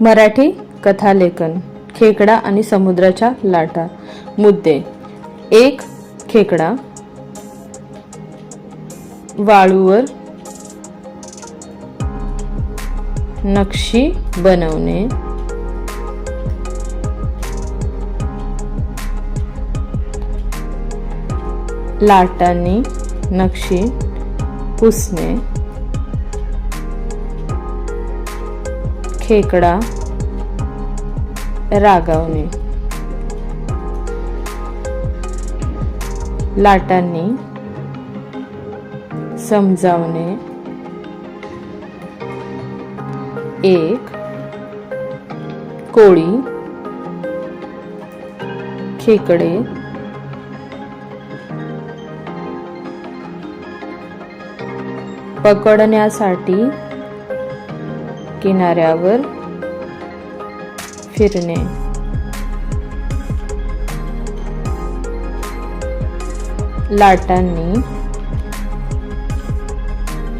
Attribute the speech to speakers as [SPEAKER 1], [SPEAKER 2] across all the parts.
[SPEAKER 1] मराठी कथालेखन खेकडा आणि समुद्राच्या लाटा. मुद्दे. एक खेकडा. वाळूवर. नक्षी बनवणे. लाटांनी नक्षी पुसणे. खेकडा रागावणे लाटांनी समजावणे. एक कोळी खेकडे पकडण्यासाठी किनाऱ्यावर फिरणे. लाटांनी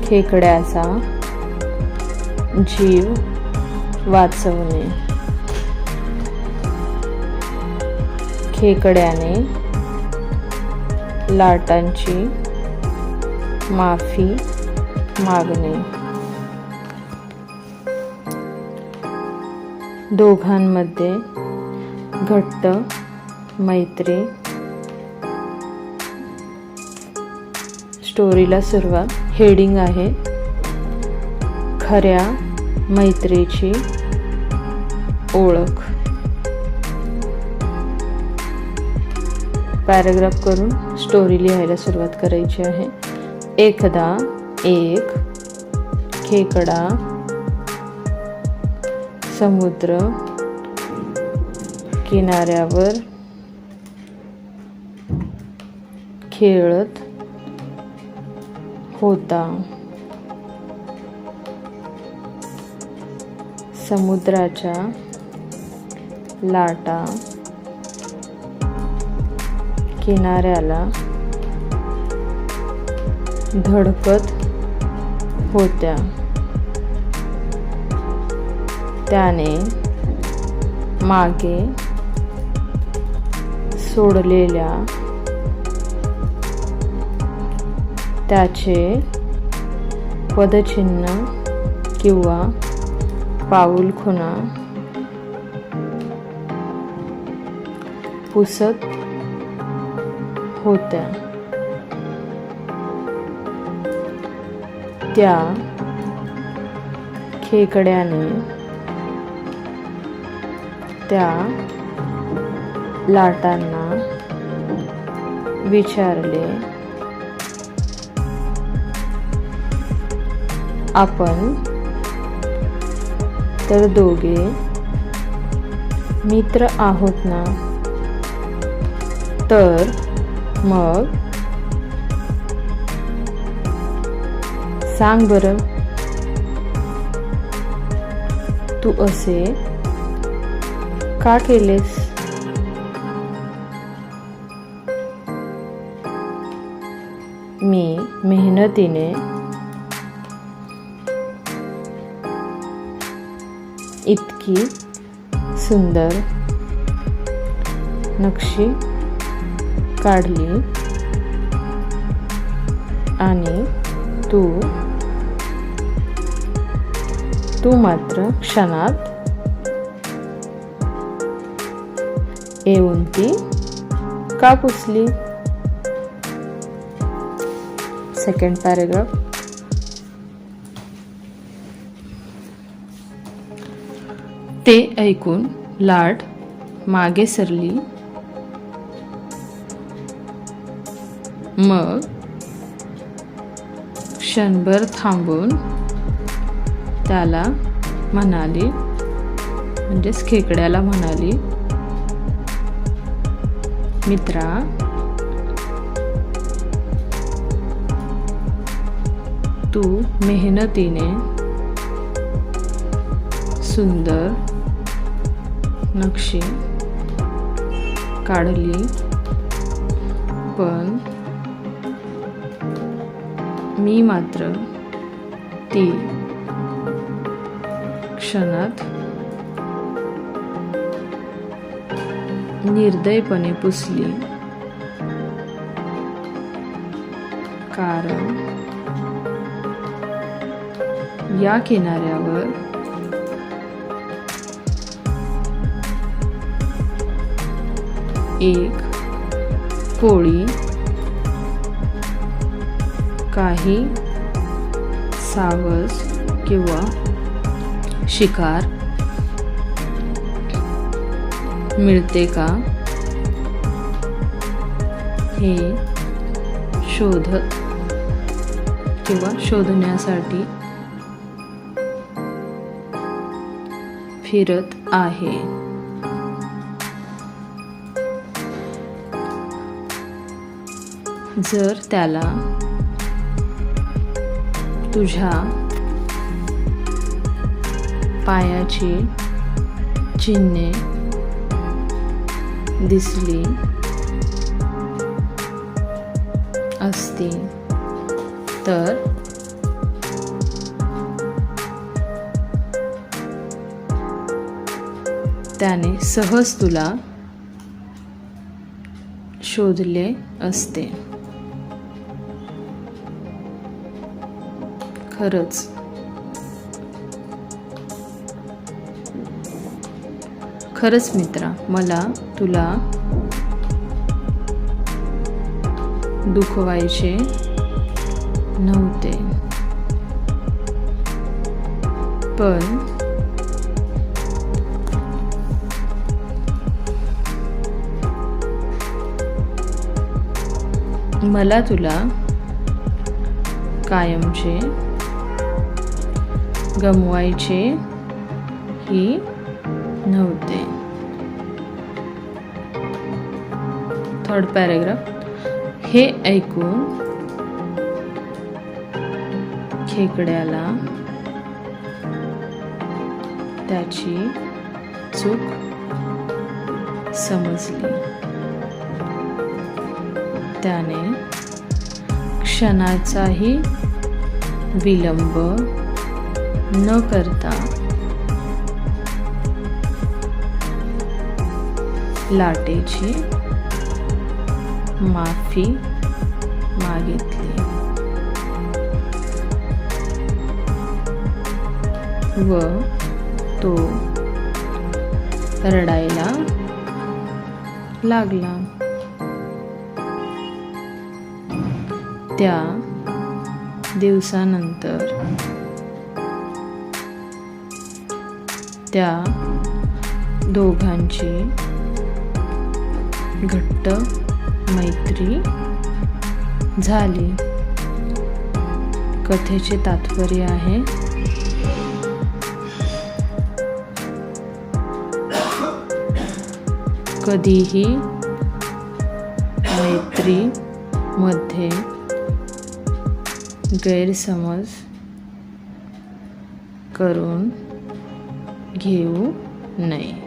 [SPEAKER 1] खेकड्याचा जीव वाचवणे. खेकड्याने लाटांची माफी मागणे. दोघांमध्ये घट्ट मैत्री स्टोरीला सुरुवात. हेडिंग आहे खऱ्या मैत्रीची ओळख. पॅराग्राफ करून स्टोरी लिहायला सुरुवात करायची आहे. एकदा एक खेकडा समुद्र किनाऱ्यावर खेळत होता. समुद्राच्या लाटा किनाऱ्याला धडकत होत्या. त्याने मागे सोडलेल्या त्याचे पदचिन्ह किंवा पाऊलखुणा पुसत होत्या. त्या खेकड्याने त्या लाटांना विचारले आपण तर दोघे मित्र आहोत ना? तर मग? सांग बरं तू असे का केलेस? मी मेहनतीने इतकी सुंदर नक्षी काढली आणि तू तू मात्र क्षणात येऊन ती का पुसली? सेकंड पॅरेग्राफ ते ऐकून लाट मागे सरली. मग क्षणभर थांबून त्याला म्हणाली म्हणजेच खेकड्याला म्हणाली मित्रा. तू मेहनतीने सुंदर नक्षी काढली पण मी मात्र ती क्षणात निर्दयपणे पुसली. कारण या किनाऱ्यावर एक कोळी काही सावज किंवा शिकार मिळते का? हे शोध किंवा शोधण्यासाठी फिरत आहे. जर त्याला तुझ्या पायाची चिन्हे दिसली असतील तर त्याने सहज तुला शोधले असते. खरंच खरंच मित्रा मला तुला दुखवायचे नव्हते. पण मला तुला कायमचे गमवायचे ही नव्हते. थर्ड पॅरेग्राफ हे ऐकून खेकड्याला त्याची चूक समजली. त्याने क्षणाचाही विलंब न करता लाटेची माफी मागितली. व तो रडायला लागला. त्या दिवसानंतर त्या दोघांची घट्ट मैत्री झाली. कथेचे तात्पर्य आहे. कधीही मैत्रीमध्ये गैरसमज करून घेऊ नये.